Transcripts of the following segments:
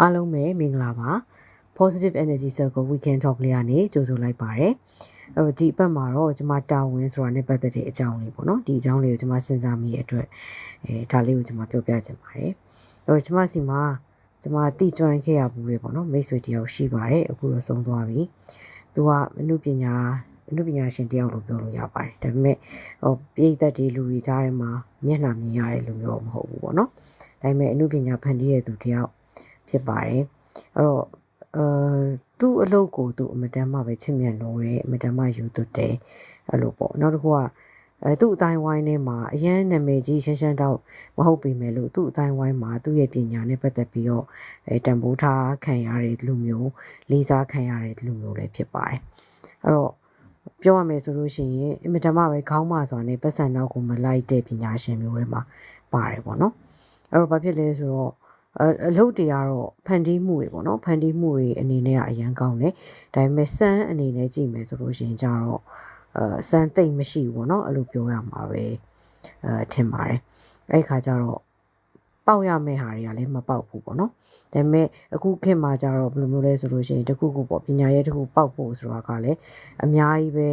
အားလုံးပဲမင်္ဂလာပါ positive energy circle weekend talk လေးကနေကြိုဆိုလိုက်ပါရယ်အဲ့တော့ဒီအပတ်မှာတော့ကျွန်မတာဝန်ဆိုတာနဲ့ပတ်သက်တဲ့အကြောင်းလေးပေါ့နော်ဒီအကြောင်းလေးကိုကျွန်မစဉ်းစားမိရတဲ့အတွက်အဲဒါလေးကိုကျွန်မပြောပြချင်ပါတယ်အဲ့တော့ကျွန်မစီမှာကျွန်မတိကျွမ်းခဲ့ရဘူးလေပေါ့နော်မိတ်ဆွေတယောက်ရှိပါတယ်အခုတော့ဆုံးသွားပြီသူကအမှုပညာအမှုပညာရှင်တယောက်လို့ပြောလို့ရပါတယ်ဒါပေမဲ့ဟိုပြည်သက်တွေလူတွေကြားထဲမှာမျက်နှာမြင်ရတဲ့လူမျိုးတော့မဟုတ်ဘူးပေါ့နော်ဒါပေမဲ့အမှုပညာဖန်တီးရတဲ့သူတယောက် ဖြစ်ပါတယ်အဲ့တော့အာသူ့အလုပ်ကိုသူအမတန်မှပဲချစ်မြတ်လို့ရဲအမတန်မှယူသွတ်တယ်အဲ့လိုပေါ့နောက်တစ်ခုကအဲသူ့အတိုင်းဝိုင်းထဲမှာအရန်နာမည်ကြီးရှင်းရှင်းတော့မဟုတ်ပေမဲ့လို့သူ့အတိုင်းဝိုင်းမှာသူ့ရဲ့ပညာနဲ့ပတ်သက်ပြီးတော့အဲတန်ဖိုးထားခံရတဲ့လူမျိုးလေးစားခံရတဲ့လူမျိုးလည်းဖြစ်ပါတယ်အဲ့တော့ပြောရမယ်ဆိုလို့ရှိရင်အင်မတန်မှပဲခေါင်းမစွာနဲ့ပတ်စံနောက်ကိုမလိုက်တဲ့ပညာရှင်မျိုးတွေမှာပါတယ်ပေါ့နော်အဲ့တော့ဘာဖြစ်လဲဆိုတော့ အအလုပ်တွေကတော့ဖန်တီးမှုတွေပေါ့နော်ဖန်တီးမှုတွေအနေနဲ့ကအရန်ကောင်းတယ်ဒါပေမဲ့စမ်းအနေနဲ့ကြည့်မယ်ဆိုလို့ရှိရင်ကြတော့အဲစမ်းသိမ့်မရှိဘူးပေါ့နော်အဲ့လိုပြောရမှာပဲအဲထင်ပါတယ်အဲ့ဒီခါကျတော့ပေါက်ရမယ့်ဟာတွေကလည်းမပေါက်ဘူးပေါ့နော်ဒါပေမဲ့အခုခေတ်မှာကျတော့ဘယ်လိုမျိုးလဲဆိုလို့ရှိရင်တခုခုပေါ့ပညာရေးတခုပေါက်ဖို့ဆိုတာကလည်းအများကြီးပဲ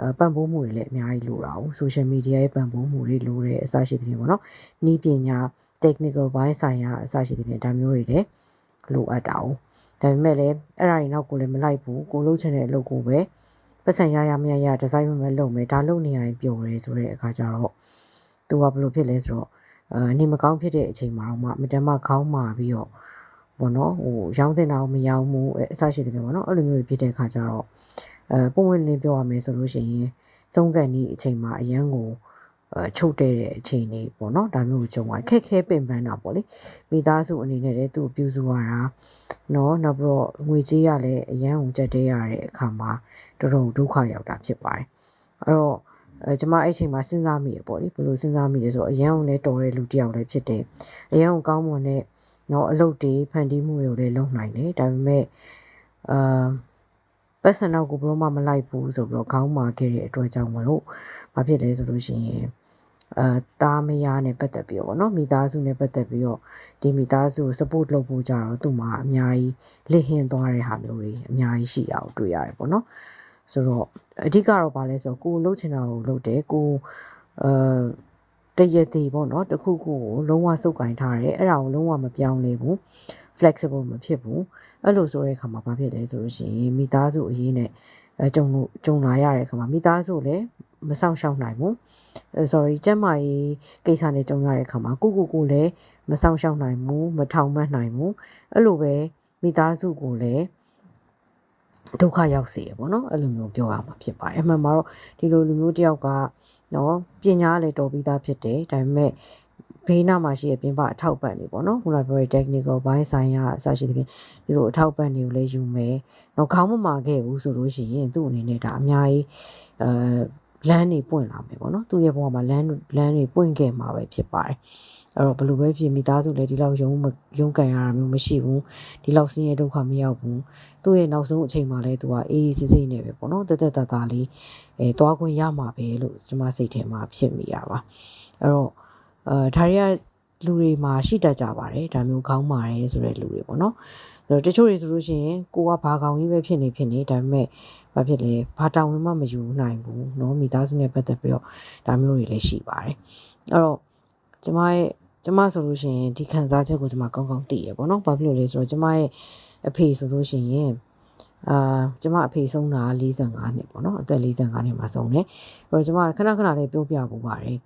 အဲပံ့ပိုးမှုတွေလည်းအများကြီးလိုတာ哦 social media ရဲ့ပံ့ပိုးမှုတွေလိုတယ်အစရှိသဖြင့်ပေါ့နော်နီးပညာ technical ဘိုင်းဆိုင်ရာအစရှိသဖြင့်ဒါမျိုးတွေလည်းလိုအပ်တာ哦ဒါပေမဲ့လည်းအဲ့ဒါတွေနောက်ကိုလည်းမလိုက်ဘူးကိုလုပ်ချင်တဲ့အလုပ်ကိုပဲပတ်စံရရမရရဒီဇိုင်းမမလုပ်မယ်ဒါလုပ်နေရရင်ပျော်တယ်ဆိုတဲ့အခါကျတော့သူကဘယ်လိုဖြစ်လဲဆိုတော့အဲနေမကောင်းဖြစ်တဲ့အချိန်မှာတော့မှမတမ်းမခေါင်းမာပြီးတော့ဘောနော်ဟိုရောင်းတင်တာကိုမရောင်းဘူးအဲအစရှိသဖြင့်ပေါ့နော်အဲ့လိုမျိုးတွေဖြစ်တဲ့အခါကျတော့အဲပုံဝင်လင်းပြောရမယ်ဆိုလို့ရှိရင်သုံးကန်ဒီအချိန်မှာအရန်ကိုအဲ ချုပ်တဲ့တဲ့အချိန်လေးပေါ့နော်ဒါမျိုးကိုကြုံသွားခက်ခဲပင်ပန်းတာပေါ့လေမိသားစုအနေနဲ့လည်းသူ့ကိုပြုစုရတာနော်နောက်ပြီးတော့ငွေကြေးရလည်းအရန်ကိုကြက်တဲရတဲ့အခါမှာတော်တော်ဒုက္ခရောက်တာဖြစ်ပါတယ်အဲ့တော့အဲကျွန်မအဲ့ချိန်မှာစဉ်းစားမိရပေါ့လေဘယ်လိုစဉ်းစားမိလဲဆိုတော့အရန်ကိုလည်းတော်တဲ့လူတစ်ယောက်လည်းဖြစ်တယ်အရန်ကိုကောင်းမွန်တဲ့နော်အလုပ်တွေဖန်တီးမှုတွေကိုလည်းလုပ်နိုင်တယ်ဒါပေမဲ့အာပတ်စံတော့ကိုဘယ်တော့မှမလိုက်ဘူးဆိုပြီးတော့ခေါင်းမာခဲ့တဲ့အတွက်ကြောင့်မလို့ဘာဖြစ်လဲဆိုလို့ရှိရင် အာတားမယားနဲ့ပတ်သက်ပြီးတော့ဗောနော်မိသားစုနဲ့ပတ်သက်ပြီးတော့ဒီမိသားစုကို support လုပ်ဖို့ကြတော့သူ့မှာအများကြီးလစ်ဟင်းသွားတဲ့ဟာမျိုးတွေအများကြီးရှိတာကိုတွေ့ရတယ်ဗောနော်ဆိုတော့အဓိကတော့ဗာလဲဆိုတော့ကိုလှုပ်ချင်တာကိုလှုပ်တယ်ကိုအာတရသေးပေါ့နော်တခုခုကိုလုံးဝစုပ်ကင်ထားတယ်အဲ့ဒါကိုလုံးဝမပြောင်းလဲဘူး flexible မဖြစ်ဘူးအဲ့လိုဆိုတဲ့အခါမှာဘာဖြစ်လဲဆိုလို့ရှိရင်မိသားစုအရေးနဲ့အဲကြုံလို့ကြုံလာရတဲ့အခါမှာမိသားစုလည်း မဆောင်ရှောက်နိုင်ဘူးအဲ sorry ကျမကြီးကိစ္စနဲ့ကြုံရတဲ့အခါမှာကိုကိုကိုလည်းမဆောင်ရှောက်နိုင်ဘူးမထောင်မနိုင်ဘူးအဲ့လိုပဲမိသားစုကိုလည်းဒုက္ခရောက်စေရပေါ့နော်အဲ့လိုမျိုးပြောရမှာဖြစ်ပါတယ်အမှန်မှာတော့ဒီလိုလူမျိုးတယောက်ကနော်ပညာလည်းတော်ပြီးသားဖြစ်တယ်ဒါပေမဲ့ဘေးနားမှာရှိတဲ့ပြင်ပအထောက်ပံ့တွေပေါ့နော်ခုနပြောတဲ့ technical ဘိုင်းဆိုင်ရာအစရှိသဖြင့်ဒီလိုအထောက်ပံ့တွေကိုလည်းယူမယ်။တော့ခေါင်းမမာခဲ့ဘူးဆိုလို့ရှိရင်သူ့အနေနဲ့ဒါအများကြီးအဲ လမ်းတွေပွင့်လာမယ်ပေါ့နော်။သူ့ရဲ့ဘဝမှာလမ်းလမ်းတွေပွင့်ခဲ့မှာပဲဖြစ်ပါတယ်။အဲ့တော့ဘယ်လိုပဲဖြစ်မိသားစုလည်းဒီလောက်ယုံယုံကန်ရတာမျိုးမရှိဘူး။ဒီလောက်ဆင်းရဲဒုက္ခမရောက်ဘူး။သူ့ရဲ့နောက်ဆုံးအချိန်မှာလည်းသူကအေးအေးဆေးဆေးနေပဲပေါ့နော်။တက်တက်တာတာလေးအဲတွားခွင့်ရမှာပဲလို့ကျွန်မစိတ်ထဲမှာဖြစ်မိရပါ။အဲ့တော့အဲဒါတွေက လူတွေမှာရှိတတ်ကြပါတယ်ဒါမျိုးခေါင်းမာရဲဆိုတဲ့လူတွေပေါ့နော်အဲ့တော့တချို့တွေဆိုလို့ရှိရင်ကိုကဘာကောင်ကြီးပဲဖြစ်နေဖြစ်နေဒါပေမဲ့ဘာဖြစ်လဲဘာတာဝန်မှမယူနိုင်ဘူးเนาะမိသားစုနဲ့ပတ်သက်ပြီးတော့ဒါမျိုးတွေလည်းရှိပါတယ်အဲ့တော့ကျမရဲ့ကျမဆိုလို့ရှိရင်ဒီခံစားချက်ကိုကျမကောင်းကောင်းသိရပေါ့နော်ဘာဖြစ်လို့လဲဆိုတော့ကျမရဲ့အဖေဆိုလို့ရှိရင်အာကျမအဖေဆုံးတာ45နှစ်ပေါ့နော်အသက်45နှစ်မှာဆုံးတယ်အဲ့တော့ကျမခဏခဏလေးပြောပြပူပါတယ်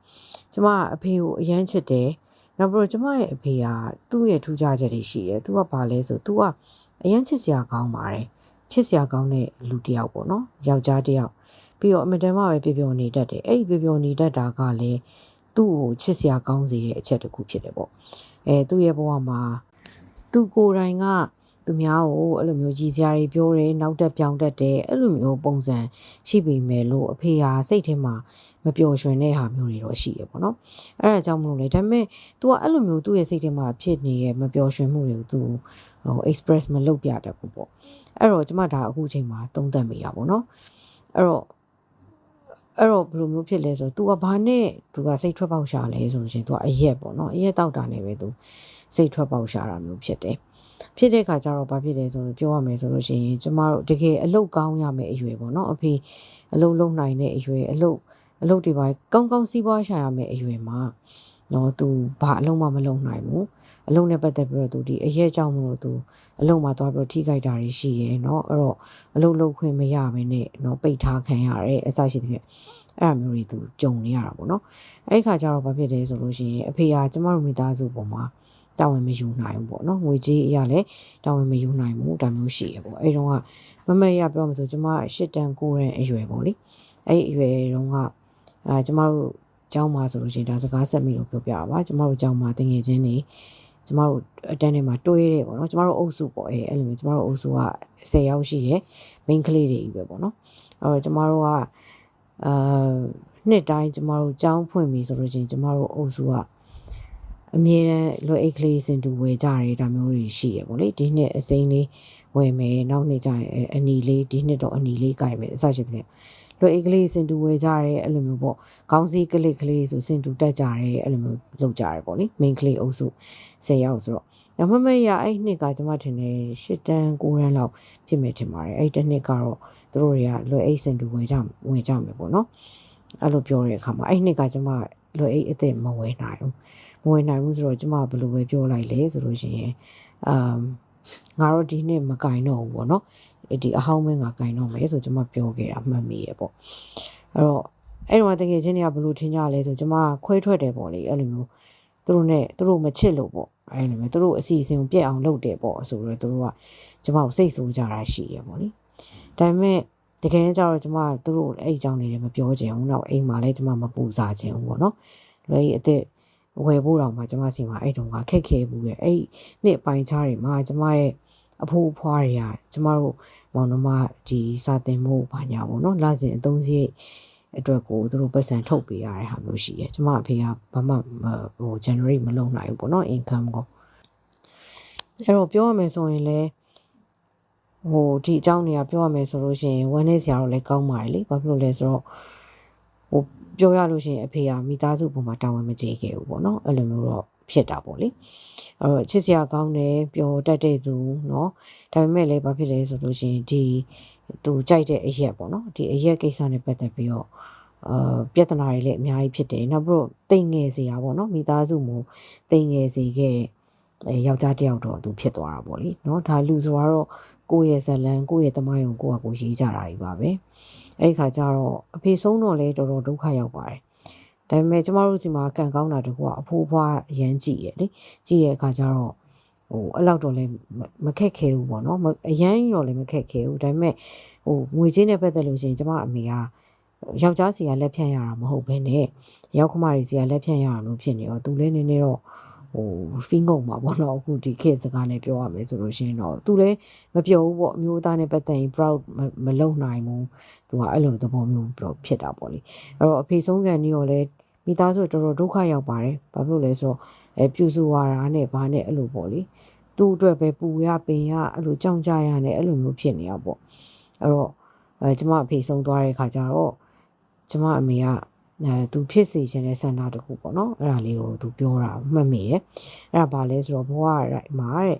ကျမအဖေကိုအရန်ချစ်တယ် နောက်ပြီးတော့ကျမရဲ့အဖေကသူ့ရဲ့ထူးခြားချက်တွေရှိတယ်သူကဘာလဲဆိုသူကအရန်ချစ်စရာကောင်းပါတယ်ချစ်စရာကောင်းတဲ့လူတစ်ယောက်ပေါ့နော်ယောက်ျားတစ်ယောက်ပြီးတော့အမတန်မှပဲပျော်ပျော်နေတတ်တယ်အဲ့ဒီပျော်ပျော်နေတတ်တာကလည်းသူ့ကိုချစ်စရာကောင်းစေတဲ့အချက်တစ်ခုဖြစ်တယ်ပေါ့အဲသူ့ရဲ့ဘဝမှာသူကိုယ်တိုင်က သူများကိုအဲ့လိုမျိုးကြီးစရာတွေပြောတယ်နောက်တက်ပြောင်းတက်တယ်အဲ့လိုမျိုးပုံစံရှိပေမဲ့လို့အဖေဟာစိတ်ထဲမှာမပျော်ရွှင်တဲ့ဟာမျိုးတွေတော့ရှိတယ်ပေါ့နော်အဲ့ဒါကြောင့်မလို့လေဒါပေမဲ့ तू ကအဲ့လိုမျိုးသူ့ရဲ့စိတ်ထဲမှာဖြစ်နေတဲ့မပျော်ရွှင်မှုတွေကို तू ဟို express မလုပ်ပြတတ်ဘူးပေါ့အဲ့တော့ကျမဒါအခုချိန်မှာသုံးသပ်မိတာပေါ့နော်အဲ့တော့ အဲ့တော့ဘယ်လိုမျိုးဖြစ်လဲဆိုတော့ तू ကဘာနဲ့ तू ကစိတ်ထွက်ပေါက်ရှာလဲဆိုလို့ရှိရင် तू ကအရက်ပေါ့နော်အရက်တောက်တာနဲ့ပဲ तू စိတ်ထွက်ပေါက်ရှာတာမျိုးဖြစ်တယ် ဖြစ်တဲ့ခါကျတော့ဘာဖြစ်လဲဆိုတော့ပြောရမယ်ဆိုလို့ရှိရင်ကျမတို့တကယ်အလုတ်ကောင်းရမယ်အရွယ်ပေါ့နော်အဖေအလုတ်လုံနိုင်တဲ့အရွယ်အလုတ်အလုပ်တွေပါကောင်းကောင်းစီးပွားရှာရမယ်အရွယ်မှာနော်သူဘာအလုံးမမလုံးနိုင်ဘူးအလုံးနဲ့ပတ်သက်ပြီးတော့သူဒီအရေးကြောင့်မလို့သူအလုံးမှာသွားပြီးတော့ထိခိုက်တာတွေရှိတယ်နော်အဲ့တော့အလုံးလုံးခွင့်မရဘဲနဲ့နော်ပိတ်ထားခံရတယ်အစရှိသဖြင့်အဲ့အမျိုးတွေသူကြုံနေရတာပေါ့နော်အဲ့ခါကျတော့ဘာဖြစ်လဲဆိုလို့ရှိရင်အဖေကကျမတို့မိသားစုပေါ်မှာ တာဝန်မယူနိုင်ဘူးပေါ့နော်ငွေကြေးအရာလည်းတာဝန်မယူနိုင်ဘူးဒါမျိုးရှိရပေါ့အဲ့တုန်းကမမရပြောမှဆိုကျမရှစ်တန်ကိုရန်အရွယ်ပေါ့လေအဲ့အရွယ်တုန်းကအာကျမတို့ကျောင်းမှာဆိုလို့ရှိရင်ဒါစကားဆက်မိလို့ပြောပြပါကျမတို့ကျောင်းမှာတငယ်ချင်းတွေကျမတို့အတန်းထဲမှာတွဲတယ်ပေါ့နော်ကျမတို့အုပ်စုပေါ့အဲအဲ့လိုမျိုးကျမတို့အုပ်စုက10ယောက်ရှိတယ် main ကလေးတွေကြီးပဲပေါ့နော်အဲ့တော့ကျမတို့ကအာနှစ်တိုင်းကျမတို့ကျောင်းဖွင့်ပြီဆိုလို့ရှိရင်ကျမတို့အုပ်စုက အမြဲတမ်းလွယ်အိတ်ကလေးစင်တူဝယ်ကြတယ်ဒါမျိုးတွေရှိရပေါ့လေဒီနှစ်အစိမ်းလေးဝယ်မယ်နောက်နှစ်ကျရင်အနီလေးဒီနှစ်တော့အနီလေးကြိုက်မယ်အစရှိသဖြင့်လွယ်အိတ်ကလေးစင်တူဝယ်ကြတယ်အဲ့လိုမျိုးပေါ့ခေါင်းစည်းကလေးကလေးဆိုစင်တူတက်ကြတယ်အဲ့လိုမျိုးလုပ်ကြတယ်ပေါ့လေ main ကလေးအုပ်စု10ယောက်ဆိုတော့အမမရအဲ့နှစ်ကကျွန်မထင်တယ်10တန်း9တန်းလောက်ဖြစ်မယ်ထင်ပါတယ်အဲ့တစ်နှစ်ကတော့သူတို့တွေကလွယ်အိတ်စင်တူဝယ်ကြဝင်ကြမယ်ပေါ့နော်အဲ့လိုပြောတဲ့အခါမှာအဲ့နှစ်ကကျွန်မလွယ်အိတ်အစ်စ်မဝယ်နိုင်ဘူး မဝယ်နိုင်ဘူးဆိုတော့ကျွန်မဘယ်လိုပဲပြောလိုက်လဲဆိုလို့ရှိရင်အမ်ငါတို့ဒီနှစ်မကင်တော့ဘူးပေါ့နော်ဒီအဟောင်းမင်းကကင်တော့မယ်ဆိုကျွန်မပြောခဲ့တာမှတ်မိရပေါ့အဲ့တော့အဲ့တော့တကယ်ချင်းတွေကဘယ်လိုထင်ကြလဲဆိုကျွန်မခွဲထွက်တယ်ပေါ့လေအဲ့လိုမျိုးသူတို့နဲ့သူတို့မချစ်လို့ပေါ့အဲ့လိုမျိုးသူတို့အစီအစဉ်ကိုပြက်အောင်လုပ်တယ်ပေါ့ဆိုတော့သူတို့ကကျွန်မကိုစိတ်ဆိုးကြတာရှိရပေါ့လေဒါပေမဲ့တကယ်ကျတော့ကျွန်မသူတို့အဲ့အကြောင်းတွေလည်းမပြောချင်ဘူးတော့အိမ်မှာလည်းကျွန်မမပူစားချင်ဘူးပေါ့နော်လွယ်အစ်စ် ဝယ်ဖို့တော့မှကျွန်မစီမှာအဲ့တုန်းကခက်ခဲဘူးလေအဲ့နှစ်ပိုင်းခြားတွေမှာကျွန်မရဲ့အဖိုးအဖွားတွေကကျွန်မတို့မောင်နှမဒီစာသင်မှုဘာညာပေါ့နော်လစဉ်အသုံးစရိတ်အတွက်ကိုသူတို့ပတ်စံထုတ်ပေးရတဲ့ဟာမျိုးရှိတယ်ကျွန်မအဖေကဘာမှဟို generate မလုပ်နိုင်ဘူးပေါ့နော် income ကိုအဲ့တော့ပြောရမယ်ဆိုရင်လည်းဟိုဒီအကြောင်းတွေကပြောရမယ်ဆိုလို့ရှိရင်ဝမ်းနေစရာတော့လည်းကောင်းပါတယ်လေဘာဖြစ်လို့လဲဆိုတော့ဟို ပြောရလို့ရှိရင်အဖေကမိသားစုပုံမှာတာဝန်မကျေခဲ့ဘူးပေါ့နော်အဲ့လိုမျိုးတော့ဖြစ်တာပေါ့လေအဲ့တော့ချစ်စရာကောင်းတယ်ပျော်တတ်တဲ့သူเนาะဒါပေမဲ့လည်းဘာဖြစ်လဲဆိုလို့ရှိရင်ဒီသူကြိုက်တဲ့အရက်ပေါ့နော်ဒီအရက်ကိစ္စနဲ့ပတ်သက်ပြီးတော့အာပြဿနာတွေလည်းအများကြီးဖြစ်တယ်နောက်ပြီးတော့တိမ်ငယ်စေရပါတော့မိသားစုမျိုးတိမ်ငယ်စေခဲ့တဲ့အဲယောက်ျားတစ်ယောက်တော့သူဖြစ်သွားတာပေါ့လေเนาะဒါလူဆိုတော့ကိုယ့်ရဲ့ဇလန်ကိုယ့်ရဲ့တမိုင်းကိုကိုယ့်ဟာကိုရေးကြတာကြီးပါပဲ အဲ့ဒီခါကျတော့အဖေဆုံးတော့လဲတော်တော်ဒုက္ခရောက်ပါတယ်ဒါပေမဲ့ကျမတို့စီမှာကံကောင်းတာတကူကအဖိုးဖွားအရန်ကြည့်ရလေကြည့်ရအခါကျတော့ဟိုအဲ့လောက်တော့လည်းမခက်ခဲဘူးပေါ့နော်အရန်တော့လည်းမခက်ခဲဘူးဒါပေမဲ့ဟိုငွေချင်းနဲ့ပတ်သက်လို့ရှိရင်ကျမအမေကယောက်ျားစီကလက်ဖြန့်ရတာမဟုတ်ဘဲနဲ့ရောက်ခမတွေစီကလက်ဖြန့်ရတာလို့ဖြစ်နေတော့သူလည်းနည်းနည်းတော့ ဟိုဖီးငုံမှာပေါ့နော်အခုဒီခေတ်စကားနဲ့ပြောရမယ်ဆိုလို့ရှိရင်တော့သူလည်းမပြောဘူးပေါ့အမျိုးသားနဲ့ပတ်သက်ရင် proud မလုပ်နိုင်ဘူးသူကအဲ့လိုသဘောမျိုးဖြစ်တာပေါ့လေအဲ့တော့အဖေဆုံးကန်ကြီးရောလည်းမိသားစုတော်တော်ဒုက္ခရောက်ပါတယ်ဘာဖြစ်လို့လဲဆိုတော့အဲပြူစုဝါတာနဲ့ဘာနဲ့အဲ့လိုပေါ့လေသူ့အတွက်ပဲပူရပင်ရအဲ့လိုကြောင်ကြရနဲ့အဲ့လိုမျိုးဖြစ်နေရပေါ့အဲ့တော့အဲကျမအဖေဆုံးသွားတဲ့ခါကျတော့ကျမအမေက အဲသူဖြစ်စီခြင်းတဲ့ဆန္ဒတခုပေါ့နော်အဲ့ဒါလေးကိုသူပြောတာမှတ်မိတယ်အဲ့ဒါဘာလဲဆိုတော့ဘဝမှာတဲ့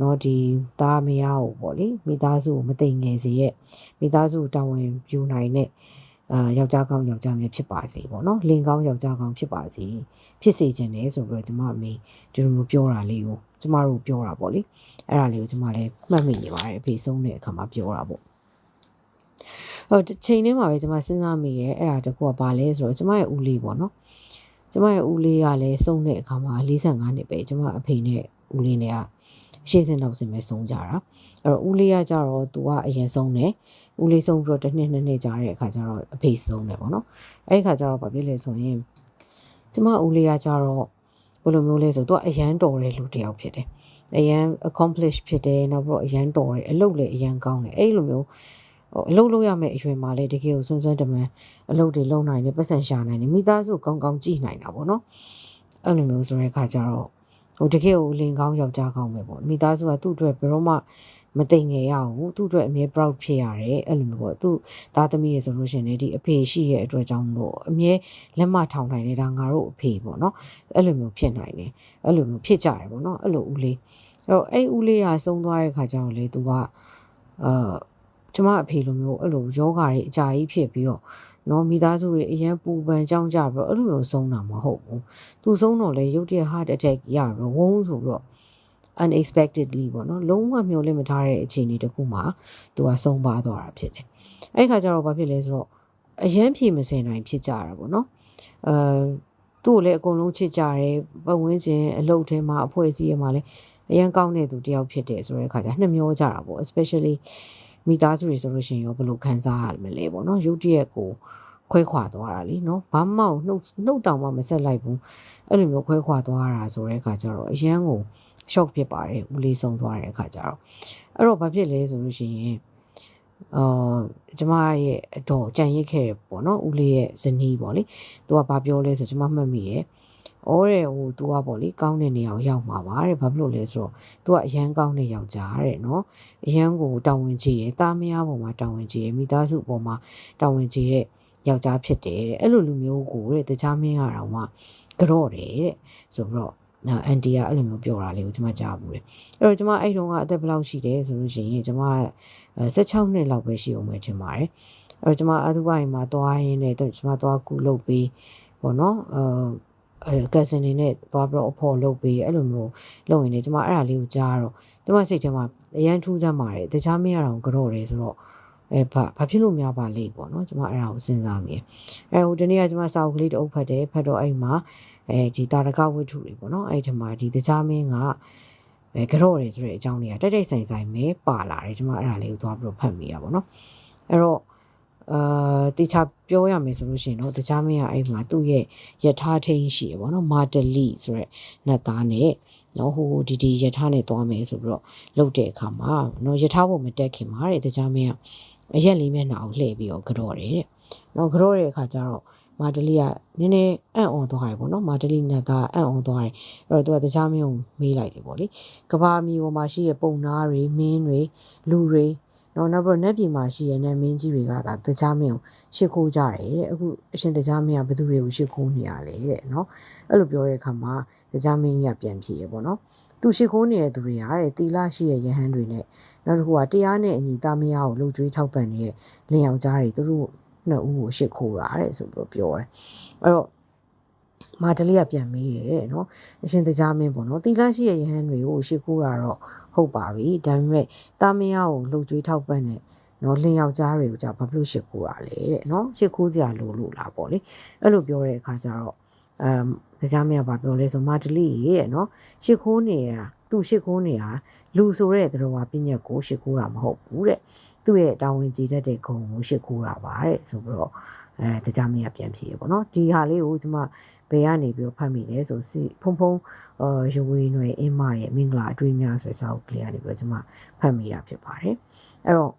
နော်ဒီသားမယားကိုပေါ့လေမိသားစုကိုမသိငယ်စေရဲ့မိသားစုတာဝန်ယူနိုင်တဲ့အာယောက်ျားကောင်းယောက်ျားမြတ်ဖြစ်ပါစေပေါ့နော်လင်ကောင်းယောက်ျားကောင်းဖြစ်ပါစေဖြစ်စေခြင်းလေဆိုပြီးတော့ကျမအမေဒီလိုမျိုးပြောတာလေးကိုကျမတို့ပြောတာပေါ့လေအဲ့ဒါလေးကိုကျမလည်းမှတ်မိနေပါတယ်အဖေဆုံးတဲ့အခါမှာပြောတာပေါ့ ဟိုချိန်ထဲမှာပဲကျွန်မစဉ်းစားမိရဲ့အဲ့ဒါတကူကဘာလဲဆိုတော့ကျွန်မရဲ့ဦးလေးပေါ့နော်ကျွန်မရဲ့ဦးလေးကလည်းစုံတဲ့အခါမှာ45နှစ်ပဲကျွန်မအဖေနဲ့ဦးလေးနဲ့ကရှေ့စင်နောက်စင်ပဲစုံကြတာအဲ့တော့ဦးလေးကကြတော့သူကအရင်ဆုံးတယ်ဦးလေးဆုံးပြီးတော့တစ်နှစ်နှစ်နှစ်ကြာတဲ့အခါကျတော့အဖေဆုံးတယ်ပေါ့နော်အဲ့ဒီခါကျတော့ဘာဖြစ်လဲဆိုရင်ကျွန်မဦးလေးကကြတော့ဘယ်လိုမျိုးလဲဆိုတော့သူကအရန်တော်တဲ့လူတစ်ယောက်ဖြစ်တယ်အရန် accomplish ဖြစ်တယ်နောက်ပြီးတော့အရန်တော်တယ်အလုပ်လည်းအရန်ကောင်းတယ်အဲ့လိုမျိုး ဟိုအလုပ်လုပ်ရမယ့်အရွယ်မှာလေတကယ်ကိုစွန်းစွန်းတမန်အလုပ်တွေလုပ်နိုင်တယ်ပတ်စံရှာနိုင်တယ်မိသားစုကောင်းကောင်းကြည့်နိုင်တာပေါ့နော်အဲ့လိုမျိုးဆိုတဲ့အခါကျတော့ဟိုတကယ်ကိုလင်ကောင်းယောက်ျားကောင်းပဲပေါ့မိသားစုကသူ့အတွက်ဘယ်တော့မှမတိမ်ငယ်ရအောင်သူ့အတွက်အမြဲ proud ဖြစ်ရတယ်အဲ့လိုမျိုးပေါ့သူသားသမီးရဆိုလို့ရှိရင်လည်းဒီအဖေရှိရဲ့အတွက်ကြောင့်မလို့အမြဲလက်မထောင်နိုင်တယ်ဒါငါတို့အဖေပေါ့နော်အဲ့လိုမျိုးဖြစ်နိုင်တယ်အဲ့လိုမျိုးဖြစ်ကြတယ်ပေါ့နော်အဲ့လိုဦးလေးအဲ့တော့အဲ့ဦးလေးကဆုံးသွားတဲ့ခါကျတော့လေသူကအာ ကျမအဖေလိုမျိုးအဲ့လိုယောဂါတွေအကြာကြီးဖြစ်ပြီးတော့နော်မိသားစုတွေအရန်ပူပန်ကြောင်းကြပြီးတော့အဲ့လိုမျိုးဆုံးတာမဟုတ်ဘူးသူဆုံးတော့လေရုတ်တရက် heart attack ရပြီးတော့ဝုန်းဆိုပြီးတော့ unexpectedly ပေါ့နော်လုံးဝမျှော်လင့်မထားတဲ့အခြေအနေတစ်ခုမှာသူကဆုံးပါသွားတာဖြစ်တယ်အဲ့ခါကျတော့ဘာဖြစ်လဲဆိုတော့အရန်ဖြေမစင်နိုင်ဖြစ်ကြတာပေါ့နော်အဲသူ့ကိုလည်းအကုန်လုံးချစ်ကြတယ်ပတ်ဝန်းကျင်အလုပ်ထဲမှာအဖွဲ့အစည်းတွေမှာလည်းအရန်ကောင်းတဲ့သူတယောက်ဖြစ်တယ်ဆိုတဲ့အခါကျနှမျောကြတာပေါ့ especially မိသားစုတွေဆိုလို့ရှိရင်ရောဘယ်လိုခံစားရမလဲပေါ့နော်ရုတ်တရက်ကိုခွဲခွာသွားတာလीเนาะဘာမှနှုတ်နှုတ်တောင်မှမဆက်လိုက်ဘူးအဲ့လိုမျိုးခွဲခွာသွားတာဆိုတဲ့အခါကျတော့အရန်ကို shock ဖြစ်ပါတယ်ဦးလေးဆုံးသွားတဲ့အခါကျတော့အဲ့တော့ဘာဖြစ်လဲဆိုလို့ရှိရင်အာကျမရဲ့အတော်ကြံရစ်ခဲ့တယ်ပေါ့နော်ဦးလေးရဲ့ဇနီးပေါ့လေသူကဘာပြောလဲဆိုကျမမှတ်မိရဲ့ ဩတဲ့ဟို तू ကပေါ့လေကောင်းတဲ့နေရာကိုရောက်မှာပါတဲ့ဘာဖြစ်လို့လဲဆိုတော့ तू ကအရန်ကောင်းတဲ့ယောက်ျားတဲ့နော်အရန်ကိုတောင်းဝင်ကြည့်တယ်တာမယားပေါ်မှာတောင်းဝင်ကြည့်တယ်မိသားစုပေါ်မှာတောင်းဝင်ကြည့်တဲ့ယောက်ျားဖြစ်တယ်တဲ့အဲ့လိုလူမျိုးကိုတဲ့တခြားမင်းကတော့မှကြော့တယ်တဲ့ဆိုပြီးတော့အန်တီကအဲ့လိုမျိုးပြောတာလေးကိုကျွန်မကြားဘူးလေအဲ့တော့ကျွန်မအဲ့တုန်းကအသက်ဘယ်လောက်ရှိတယ်ဆိုလို့ရှိရင်ကျွန်မ16နှစ်လောက်ပဲရှိအောင်ပဲထင်ပါတယ်အဲ့တော့ကျွန်မအသုဘိုင်မှာသွားရင်းနဲ့ကျွန်မသွားကူလုပ်ပြီးပေါ့နော်အဲ ကက်ဆင်နေနဲ့သွားပြီးတော့အဖို့လုပ်ပေးအဲ့လိုမျိုးလုပ်ရင်လေကျွန်မအဲ့ဒါလေးကိုကြားတော့ကျွန်မစိတ်ထဲမှာအရန်ထူးဆန်းပါတယ်တခြားမရအောင်ကြော့တယ်ဆိုတော့အဲဘာဘာဖြစ်လို့များပါလိမ့်ပေါ့နော်ကျွန်မအဲ့ဒါကိုစဉ်းစားမိအဲဟိုဒီနေ့ကကျွန်မစာအုပ်ကလေးတအုပ်ဖတ်တယ်ဖတ်တော့အဲ့မှာအဲဒီတာရကဝတ္ထုတွေပေါ့နော်အဲ့ဒီမှာဒီတခြားမင်းကအဲကြော့တယ်ဆိုတဲ့အကြောင်းတွေကတိုက်တိုက်ဆိုင်ဆိုင်ပဲပါလာတယ်ကျွန်မအဲ့ဒါလေးကိုသွားပြီးတော့ဖတ်မိတာပေါ့နော်အဲ့တော့ အာတေချာပြောရမယ်ဆိုလို့ရှိရင်တော့တခြားမင်းကအဲ့မှာသူ့ရဲ့ယထာထိန်ရှိရပေါ့နော်မာတလီဆိုရက်နတ်သားနဲ့နော်ဟိုဒီဒီယထာနဲ့သွားမယ်ဆိုပြီးတော့လှုပ်တဲ့အခါမှာနော်ယထာဘုံမတက်ခင်မှာတဲ့တခြားမင်းကအရက်လေးမျက်နှာကိုလှည့်ပြီးတော့ကြော့တယ်တဲ့နော်ကြော့တဲ့အခါကျတော့မာတလီကနည်းနည်းအံ့ဩသွားတယ်ပေါ့နော်မာတလီနဲ့သားအံ့ဩသွားတယ်အဲ့တော့သူကတခြားမင်းကိုမေးလိုက်တယ်ပေါ့လေကဘာမီပေါ်မှာရှိတဲ့ပုံနာတွေမင်းတွေလူတွေ နော်နောက်ပြီးတော့ net ပြည်မှာရှိရတဲ့မင်းကြီးတွေကဒါတကြားမင်းကိုရှစ်ခိုးကြတယ်တဲ့အခုအရှင်တကြားမင်းကဘယ်သူတွေကိုရှစ်ခိုးနေရလဲတဲ့နော်အဲ့လိုပြောတဲ့အခါမှာတကြားမင်းကြီးကပြန်ဖြေရပေါ့နော်သူရှိခိုးနေတဲ့သူတွေဟာတဲ့တီလာရှိတဲ့ယဟန်တွေနဲ့နောက်တစ်ခုကတရားနဲ့အညီသားမယားကိုလှုပ်ကြွေးထောက်ပံ့နေတဲ့လင်ယောက်ကြားတွေသူတို့နှစ်ဦးကိုရှစ်ခိုးတာတဲ့ဆိုပြီးတော့ပြောတယ်အဲ့တော့ မာတလေးကပြန်မေးတယ်နော်အရှင်တကြားမင်းပေါ့နော်တီလာရှိရဲ့ယဟန်တွေကိုရှ िख ိုးတာတော့ဟုတ်ပါပြီဒါပေမဲ့တာမယားကိုလှုပ်ကြွေးထောက်ပံ့တဲ့နော်လင်ယောက်ျားတွေကိုじゃဘာဖြစ်လို့ရှ िख ိုးတာလဲတဲ့နော်ရှ िख ိုးစရာလိုလို့လားပေါ့လေအဲ့လိုပြောတဲ့အခါကျတော့အမ်တရားမင်းကဘာပြောလဲဆိုမာတလီရဲ့နော်ရှ िख ိုးနေတာသူရှ िख ိုးနေတာလူဆိုတဲ့သတော်ဝါပြည့်ညက်ကိုရှ िख ိုးတာမဟုတ်ဘူးတဲ့သူ့ရဲ့တာဝန်ကြီးတတ်တဲ့ဂုဏ်ကိုရှ िख ိုးတာပါတဲ့ဆိုပြီးတော့ အဲတရားမင်းကပြန်ဖြေရပေါ့နော်ဒီဟာလေးကိုကျွန်မဘယ်ကနေပြီးတော့ဖတ်မိလဲဆိုစီဖုံဖုံအာရွေးနွယ်အင်းမရဲ့မင်္ဂလာအတွေ့အများဆိုတဲ့စာအုပ်ကလေးကနေပြီးတော့ကျွန်မဖတ်မိတာဖြစ်ပါတယ်အဲ့တော့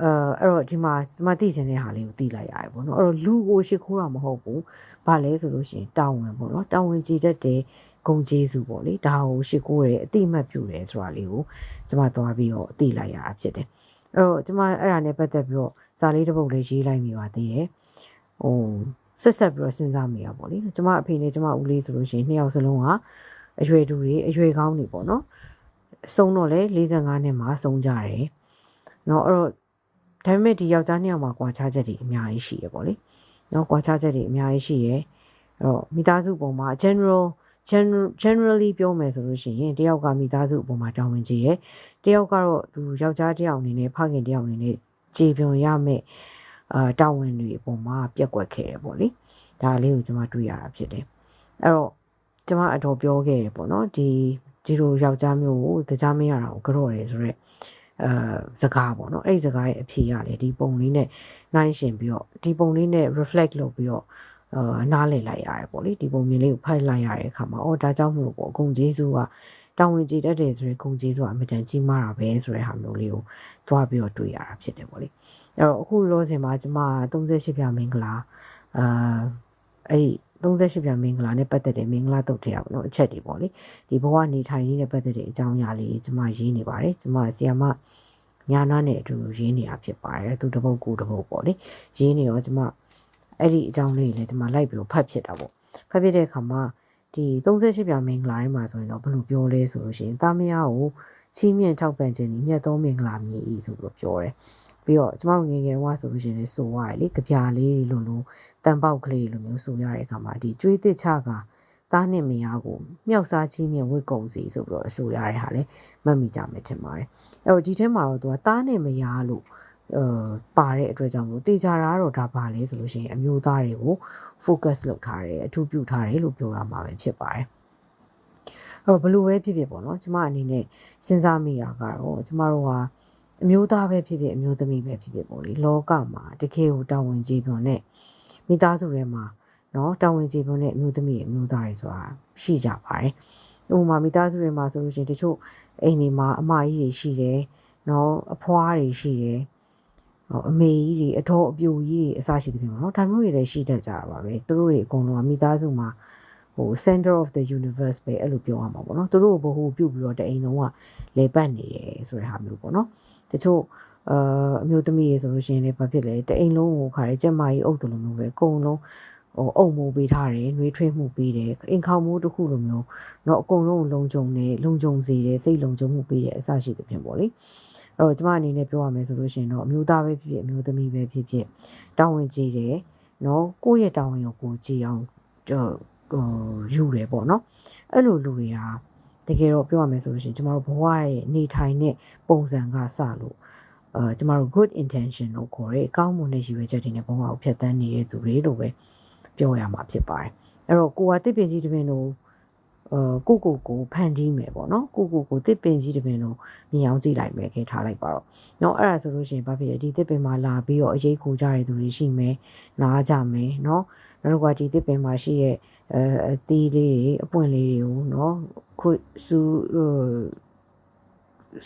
အဲအဲ့တော့ဒီမှာကျွန်မသိချင်တဲ့ဟာလေးကိုသိလိုက်ရတယ်ပေါ့နော်အဲ့တော့လူကိုရှ िख ိုးတာမဟုတ်ဘူးဘာလဲဆိုလို့ရှိရင်တာဝန်ပေါ့နော်တာဝန်ကြည်တတ်တဲ့ဂုံကျေးစုပေါ့လေဒါကိုရှ िख ိုးရဲအတိမတ်ပြုတယ်ဆိုတာလေးကိုကျွန်မသွားပြီးတော့သိလိုက်ရတာဖြစ်တယ်အဲ့တော့ကျွန်မအဲ့ဒါနဲ့ပတ်သက်ပြီးတော့ စာလေးတစ်ပုဒ်လေးရေးလိုက်မိပါသေးတယ်ဟိုဆက်ဆက်ပြီးတော့စဉ်းစားမိရပါလေကျမအဖေနဲ့ကျမဦးလေးဆိုလို့ရှိရင်နှစ်ယောက်စလုံးကအရွယ်တူတွေအရွယ်ကောင်းတွေပေါ့နော်ဆုံးတော့လေ45နှစ်မှာဆုံးကြတယ်နော်အဲ့တော့ဒါပေမဲ့ဒီယောက်ျားနှစ်ယောက်မှာကွာခြားချက်တွေအများကြီးရှိရပေါ့လေနော်ကွာခြားချက်တွေအများကြီးရှိရအဲ့တော့မိသားစုပုံမှာ general generally ပြောမယ်ဆိုလို့ရှိရင်တယောက်ကမိသားစုအပေါ်မှာတာဝန်ကြီးရယ်တယောက်ကတော့သူယောက်ျားတယောက်အနေနဲ့ဖခင်တယောက်အနေနဲ့ ကြည်ပြွန်ရမယ်အာတာဝန်တွေအပေါ်မှာပြက်ကွက်ခဲ့တယ်ပေါ့လေဒါလေးကိုကျွန်မတွေ့ရတာဖြစ်တယ်အဲ့တော့ကျွန်မအတော်ပြောခဲ့တယ်ပေါ့နော်ဒီဒီလိုယောက်ျားမျိုးကိုတရားမရတာကိုကြော့တယ်ဆိုတော့အဲစကားပေါ့နော်အဲ့ဒီစကားရဲ့အဖြေရလေဒီပုံလေးနဲ့နှိုင်းရှင်ပြီးတော့ဒီပုံလေးနဲ့ reflect လုပ်ပြီးတော့အာနားလည်လိုက်ရတယ်ပေါ့လေဒီပုံမြင်လေးကိုဖတ်လိုက်ရတဲ့အခါမှာအော်ဒါကြောင့်မလို့ပေါ့အကုန်ကျေးဇူးက တောင်းဝင်ကြည်တတ်တယ်ဆိုရင်ဂုံကျေးဇူးကအမြဲတမ်းကြီးမားတာပဲဆိုတဲ့ဟာမျိုးလေးကိုသွားပြီးတော့တွေ့ရတာဖြစ်တယ်ပေါ့လေအဲ့တော့အခုလောဆင်မှာကျမ38ပြမင်္ဂလာအာအဲ့ဒီ38ပြန်မင်္ဂလာနဲ့ပတ်သက်တဲ့မင်္ဂလာတုတ်တွေอ่ะပေါ့နော်အချက်တွေပေါ့လေဒီဘဝနေထိုင်နေတဲ့ပတ်သက်တဲ့အကြောင်းအရာလေးကျွန်မရေးနေပါတယ်ကျွန်မဆီယာမညာနာနဲ့အတူရေးနေတာဖြစ်ပါတယ်သူတစ်ပုတ်ကိုတစ်ပုတ်ပေါ့လေရေးနေတော့ကျွန်မအဲ့ဒီအကြောင်းလေးလည်းကျွန်မလိုက်ပြီးတော့ဖတ်ဖြစ်တာပေါ့ဖတ်ဖြစ်တဲ့အခါမှာ ဒီ38ပြန်မင်္ဂလာထဲမှာဆိုရင်တော့ဘယ်လိုပြောလဲဆိုလို့ရှိရင်တာမယာကိုချီးမြှင့်ထောက်ပံ့ခြင်းဒီမြတ်သောမင်္ဂလာမြည်ဤဆိုပြီးတော့ပြောတယ်ပြီးတော့ကျမတို့ငယ်ငယ်တုန်းကဆိုလို့ရှိရင်လည်းဆိုရတယ်လေကြပြားလေးတွေလိုလိုတန်ပေါက်ကလေးလိုမျိုးဆိုရတဲ့အခါမှာဒီကျွေးတစ်ချကသားနဲ့မယားကိုမြောက်စားချင်းမြင့်ဝစ်ကုံစီဆိုပြီးတော့အဆိုရတဲ့ဟာလေမှတ်မိကြမယ်ထင်ပါတယ်အဲ့တော့ဒီထဲမှာတော့သူကသားနဲ့မယားလို့အဲ ပါတဲ့အတွက်ကြောင့်မလို့တေချာတာကတော့ဒါပါလဲဆိုလို့ရှိရင်အမျိုးသားတွေကို focus လုပ်ထားတယ်အထူးပြုထားတယ်လို့ပြောရမှာပဲဖြစ်ပါတယ်အဲ့တော့ဘလို့ပဲဖြစ်ဖြစ်ပေါ့နော်ကျမအနေနဲ့စဉ်းစားမိတာကတော့ကျမတို့ကအမျိုးသားပဲဖြစ်ဖြစ်အမျိုးသမီးပဲဖြစ်ဖြစ်ပေါ့လေလောကမှာတကယ်ကိုတာဝန်ကြီးပြောနဲ့မိသားစုထဲမှာနော်တာဝန်ကြီးပြောနဲ့အမျိုးသမီးအမျိုးသားတွေဆိုတာရှိကြပါတယ်ဥပမာမိသားစုတွေမှာဆိုလို့ရှိရင်တချို့အိမ်တွေမှာအမကြီးတွေရှိတယ်နော်အဖွားတွေရှိတယ် အမေကြီးတွေအတော်အပြိုကြီးတွေအစရှိသဖြင့်ပေါ့နော်ဒါမျိုးတွေလည်းရှိတတ်ကြတာပါပဲသူတို့တွေအကုန်လုံးကမိသားစုမှာဟို center of the universe ပဲအဲ့လိုပြောရမှာပေါ့နော်သူတို့ကိုဘ ਹੁ ပြုတ်ပြီးတော့တအိမ်လုံးကလေပတ်နေတယ်ဆိုတဲ့ဟာမျိုးပေါ့နော်တချို့အာအမျိုးသမီးရေဆိုလို့ရှိရင်လည်းဘာဖြစ်လဲတအိမ်လုံးကိုခါရဲကျက်မကြီးအုပ်တယ်လို့မျိုးပဲအကုန်လုံးဟိုအုံမိုးပေးထားတယ်နှွေးထွေးမှုပေးတယ်အိမ်ခေါမိုးတစ်ခုလိုမျိုးเนาะအကုန်လုံးလုံခြုံတယ်လုံခြုံစေတယ်စိတ်လုံခြုံမှုပေးတယ်အစရှိသဖြင့်ပေါ့လေ အဲ့တော့ကျမအနေနဲ့ပြောရမယ်ဆိုလို့ရှိရင်တော့အမျိုးသားပဲဖြစ်ဖြစ်အမျိုးသမီးပဲဖြစ်ဖြစ်တာဝန်ကြီးတယ်နော်ကိုယ့်ရဲ့တာဝန်ကိုကိုကြည့်အောင်ဟိုယူတယ်ပေါ့နော်အဲ့လိုလူတွေဟာတကယ်တော့ပြောရမယ်ဆိုလို့ရှိရင်ကျမတို့ဘဝရဲ့နေထိုင်တဲ့ပုံစံကစလို့အဲကျမတို့ good intention လို့ခေါ်ရဲအကောင်းမွန်တဲ့ရည်ရွယ်ချက်တွေနဲ့ဘဝကိုဖျက်ဆီးနေတဲ့သူတွေလို့ပဲပြောရမှာဖြစ်ပါတယ်အဲ့တော့ကိုကတစ်ပင်ကြီးတစ်ပင်တို့ အဲကိုကိုကိုဖန်တီးမယ်ပေါ့နော်ကိုကိုကိုတစ်ပင်ကြီးတစ်ပင်တို့မြင်အောင်ကြည့်လိုက်မယ်ခဲထားလိုက်ပါတော့เนาะအဲ့ဒါဆိုလို့ရှိရင်ဘာဖြစ်လဲဒီတစ်ပင်မှာလာပြီးတော့အရေးခိုကြတဲ့သူတွေရှိမယ်နားကြမယ်เนาะနောက်တစ်ခါဒီတစ်ပင်မှာရှိရဲ့အဲအသီးလေးတွေအပွင့်လေးတွေကိုเนาะခုစု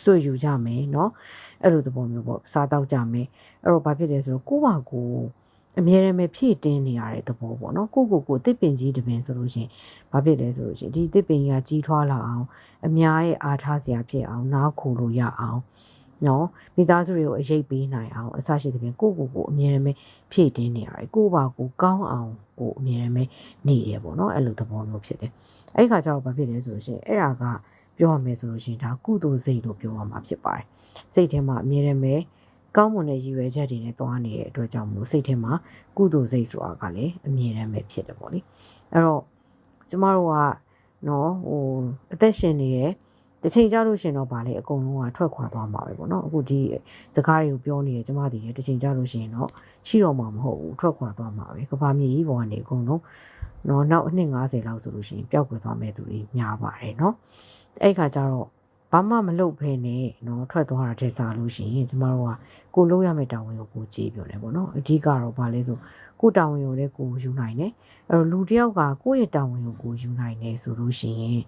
ဆွယူကြမယ်เนาะအဲ့လိုသဘောမျိုးပေါ့စားတော့ကြမယ်အဲ့တော့ဘာဖြစ်လဲဆိုတော့ကိုယ့်ဘာကိုယ် အမြဲတမ်းပဲဖြည့်တင်းနေရတဲ့သဘောပေါ့နော်ကိုကိုကိုတစ်ပင်ကြီးတပင်ဆိုလို့ရှင်ဘာဖြစ်လဲဆိုလို့ရှင်ဒီတစ်ပင်ကြီးကကြီးထွားလာအောင်အများရဲ့အားထားစရာဖြစ်အောင်နားခိုလို့ရအောင်နော်မိသားစုတွေကိုအရေးပေးနိုင်အောင်အစရှိသဖြင့်ကိုကိုကိုအမြဲတမ်းပဲဖြည့်တင်းနေရတယ်ကိုပါကိုကောင်းအောင်ကိုအမြဲတမ်းပဲနေတယ်ပေါ့နော်အဲ့လိုသဘောမျိုးဖြစ်တယ်အဲ့ခါကျတော့ဘာဖြစ်လဲဆိုလို့ရှင်အဲ့ဒါကပြောရမယ်ဆိုလို့ရှင်ဒါကုသိုလ်စိတ်လို့ပြောရမှာဖြစ်ပါတယ်စိတ်ထဲမှာအမြဲတမ်းပဲ ကောင်းမွန်တဲ့ရည်ရွယ်ချက်တွေနဲ့သွားနေတဲ့အတွက်ကြောင့်မလို့စိတ်ထဲမှာကုသိုလ်စိတ်ဆိုတာကလည်းအမြဲတမ်းပဲဖြစ်တယ်ပေါ့လေအဲ့တော့ကျမတို့ကနော်ဟိုအသက်ရှင်နေရဲ့တစ်ချိန်ကြာလို့ရှင်တော့ဗာလေအကုန်လုံးကထွက်ခွာသွားမှာပဲပေါ့နော်အခုဒီစကားတွေကိုပြောနေရကျမတည်တယ်တစ်ချိန်ကြာလို့ရှင်တော့ရှိတော့မှာမဟုတ်ဘူးထွက်ခွာသွားမှာပဲကဘာမြေကြီးပေါ်ကနေအကုန်လုံးနော်နောက်အနှစ်90လောက်ဆိုလို့ရှင်ပျောက်ကွယ်သွားမဲ့သူတွေများပါတယ်နော်အဲ့ခါကျတော့ ဘာမှမလုပ်ဘဲနဲ့နော်ထွက်သွားတာတည်းစားလို့ရှိရင်ကျမတို့ကကိုလုပ်ရမယ့်တာဝန်ကိုကိုကြည့်ပြောတယ်ပေါ့နော်အဓိကတော့ဘာလဲဆိုကိုတာဝန်ကိုလည်းကိုယူနိုင်တယ်အဲ့တော့လူတစ်ယောက်ကကိုယ့်ရဲ့တာဝန်ကိုကိုယူနိုင်တယ်ဆိုလို့ရှိရင်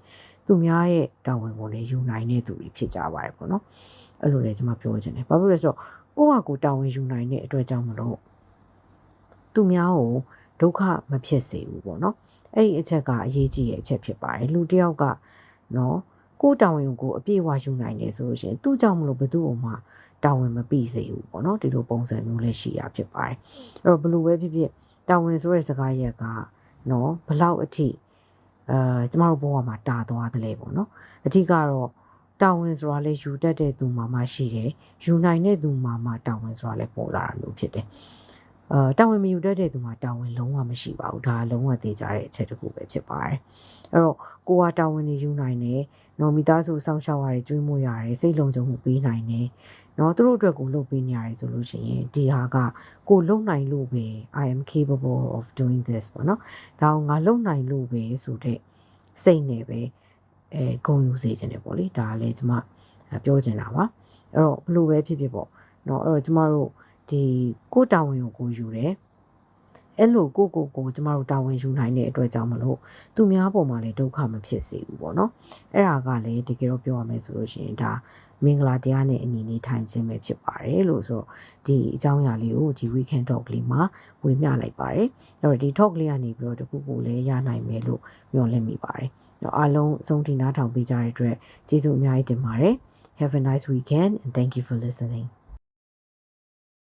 သူများရဲ့တာဝန်ကိုလည်းယူနိုင်တဲ့သူတွေဖြစ်ကြပါတယ်ပေါ့နော်အဲ့လိုလည်းကျမပြောချင်တယ်ဘာဖြစ်လဲဆိုတော့ကိုယ့်ဟာကိုတာဝန်ယူနိုင်တဲ့အတွက်ကြောင့်မလို့သူများကိုဒုက္ခမဖြစ်စေဘူးပေါ့နော်အဲ့ဒီအချက်ကအရေးကြီးတဲ့အချက်ဖြစ်ပါတယ်လူတစ်ယောက်ကနော် ကိုတောင်ရင်ကိုအပြည့်အဝယူနိုင်တယ်ဆိုလို့ရှိရင်သူ့ကြောင့်မလို့ဘယ်သူ့အမှတာဝန်မပြီးစေဘူးပေါ့နော်ဒီလိုပုံစံမျိုးလေးရှိတာဖြစ်ပါတယ်အဲ့တော့ဘလို့ပဲဖြစ်ဖြစ်တာဝန်ဆိုတဲ့စကားရက်ကနော်ဘလောက်အထိအဲကျမတို့ဘဝမှာတာသွားတယ်လေပေါ့နော်အဓိကတော့တာဝန်ဆိုတာလေယူတတ်တဲ့သူမှမရှိတယ်ယူနိုင်တဲ့သူမှမှတာဝန်ဆိုတာလေပေါ်လာတာလို့ဖြစ်တယ် အာတာဝန်မယူတတ်တဲ့သူမှာတာဝန်လုံးဝမရှိပါဘူးဒါလုံးဝသိကြတဲ့အချက်တစ်ခုပဲဖြစ်ပါတယ်အဲ့တော့ကိုကတာဝန်နေယူနိုင်တယ်နော်မိသားစုစောင့်ရှောက်ရတယ်ကျွေးမွေးရတယ်စိတ်လုံခြုံမှုပေးနိုင်တယ်နော်သူတို့အတွက်ကိုလုပ်ပေးနေရတယ်ဆိုလို့ရှိရင်ဒီဟာကကိုလုံနိုင်လို့ပဲ I am capable of doing this ပေါ့နော်ဒါကငါလုံနိုင်လို့ပဲဆိုတဲ့စိတ်နဲ့ပဲအဲဂုံယူစေခြင်းတယ်ပေါ့လေဒါလည်းကျွန်မပြောချင်တာပါအဲ့တော့ဘလို့ပဲဖြစ်ဖြစ်ပေါ့နော်အဲ့တော့ကျမတို့ ဒီကိုတာဝန်ကိုကိုယူတယ်အဲ့လိုကိုကိုကိုကျမတို့တာဝန်ယူနိုင်တဲ့အတွက်ကြောင့်မလို့သူများပေါ်မှာလည်းဒုက္ခမဖြစ်စေဘူးပေါ့နော်အဲ့ဒါကလည်းတကယ်တော့ပြောရမယ်ဆိုလို့ရှိရင်ဒါမင်္ဂလာတရားနဲ့အညီနေထိုင်ခြင်းပဲဖြစ်ပါတယ်လို့ဆိုတော့ဒီအကြောင်းအရာလေးကိုဒီ weekend talk လေးမှာဝေမျှလိုက်ပါတယ်အဲ့တော့ဒီ talk လေးကနေပြီးတော့တခုခုလည်းရနိုင်မယ်လို့မျှော်လင့်မိပါတယ်တော့အားလုံးအဆုံးထိနားထောင်ပေးကြတဲ့အတွက်ကျေးဇူးအများကြီးတင်ပါတယ် Have a nice weekend and thank you for listening